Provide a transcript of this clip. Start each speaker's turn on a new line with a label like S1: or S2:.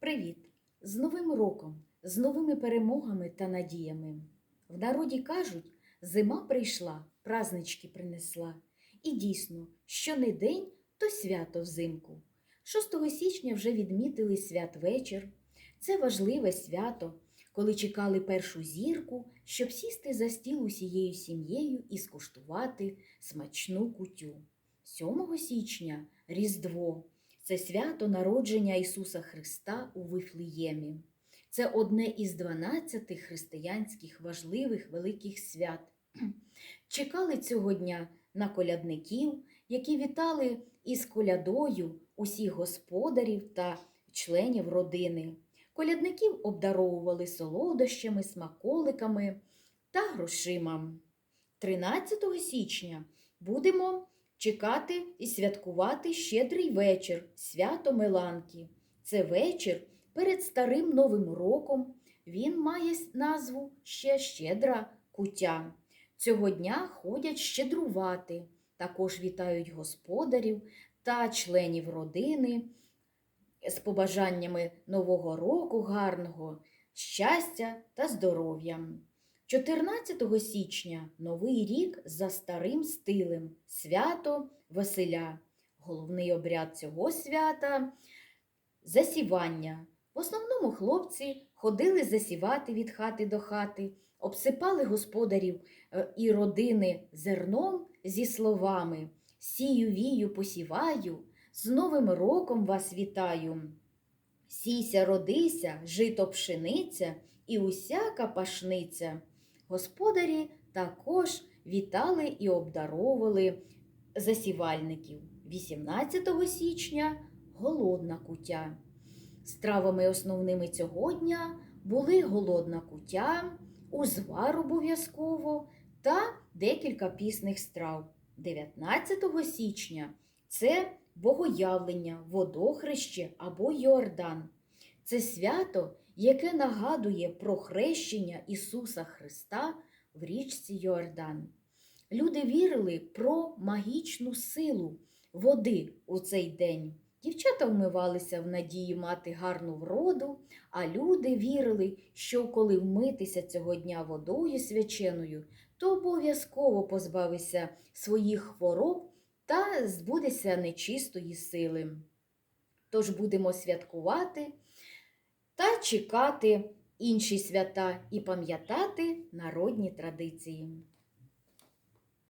S1: Привіт! З Новим роком, з новими перемогами та надіями. В народі кажуть, зима прийшла, празнички принесла. І дійсно, що не день, то свято взимку. 6 січня вже відмітили святвечір. Це важливе свято, коли чекали першу зірку, щоб сісти за стіл усією сім'єю і скуштувати смачну кутю. 7 січня Різдво. Це свято народження Ісуса Христа у Вифлеємі. Це одне із 12 християнських важливих великих свят. Чекали цього дня на колядників, які вітали із колядою усіх господарів та членів родини. Колядників обдаровували солодощами, смаколиками та грошима. 13 січня будемо чекати і святкувати щедрий вечір, свято Меланки. Це вечір перед старим Новим роком. Він має назву ще щедра кутя. Цього дня ходять щедрувати, також вітають господарів та членів родини з побажаннями Нового року гарного, щастя та здоров'я. 14 січня Новий рік за старим стилем свято Василя. Головний обряд цього свята засівання. В основному хлопці ходили засівати від хати до хати, обсипали господарів е, і родини зерном зі словами Сію вію посіваю, з Новим роком вас вітаю. Сійся, родися, жито пшениця і усяка пашниця. Господарі також вітали і обдаровували засівальників. 18 січня голодна кутя. Стравами основними цього дня були голодна кутя, узвар обов'язково та декілька пісних страв. 19 січня це богоявлення, водохреще або Йордан. Це свято, яке нагадує про хрещення Ісуса Христа в річці Йордан. Люди вірили про магічну силу води у цей день. Дівчата вмивалися в надії мати гарну вроду, а люди вірили, що коли вмитися цього дня водою свяченою, то обов'язково позбавися своїх хвороб та збудеться нечистої сили. Тож будемо святкувати та чекати інші свята і пам'ятати народні традиції.